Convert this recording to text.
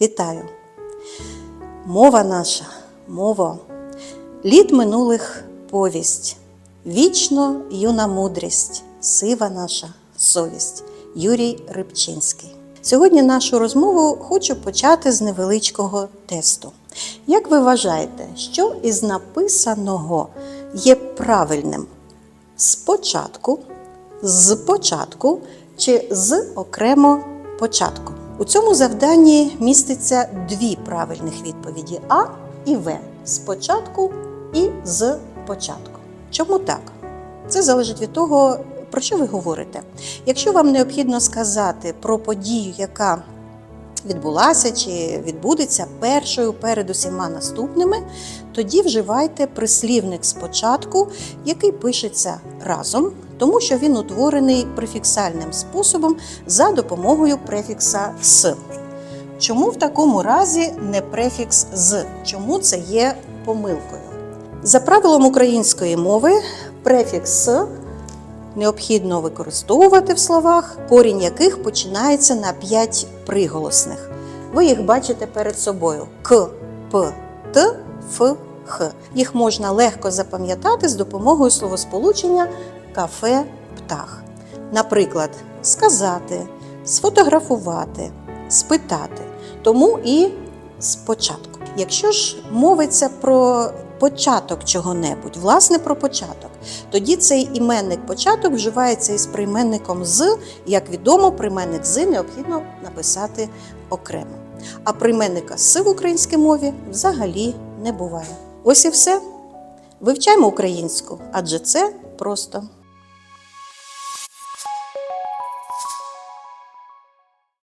Вітаю! Мова наша, мова, літ минулих повість, вічно юна мудрість, сива наша совість. Юрій Рибчинський. Сьогодні нашу розмову хочу почати з невеличкого тесту. Як ви вважаєте, що із написаного є правильним? Спочатку, з початку чи з окремо початку? У цьому завданні міститься дві правильних відповіді А і В спочатку і з початку. Чому так? Це залежить від того, про що ви говорите. Якщо вам необхідно сказати про подію, яка відбулася чи відбудеться першою перед усіма наступними, тоді вживайте прислівник спочатку, який пишеться разом, тому що він утворений префіксальним способом за допомогою префікса с. Чому в такому разі не префікс з? Чому це є помилкою? За правилом української мови, префікс «с» необхідно використовувати в словах, корінь яких починається на 5 приголосних. Ви їх бачите перед собою: К, П, Т, Ф, Х. Їх можна легко запам'ятати з допомогою словосполучення кафе, птах. Наприклад, сказати, сфотографувати, спитати. Тому і спочатку. Якщо ж мовиться про початок чого-небудь, власне, про початок, тоді цей іменник початок вживається із прийменником з, як відомо, прийменник з необхідно написати окремо. А прийменника «с» в українській мові взагалі не буває. Ось і все. Вивчаємо українську, адже це просто.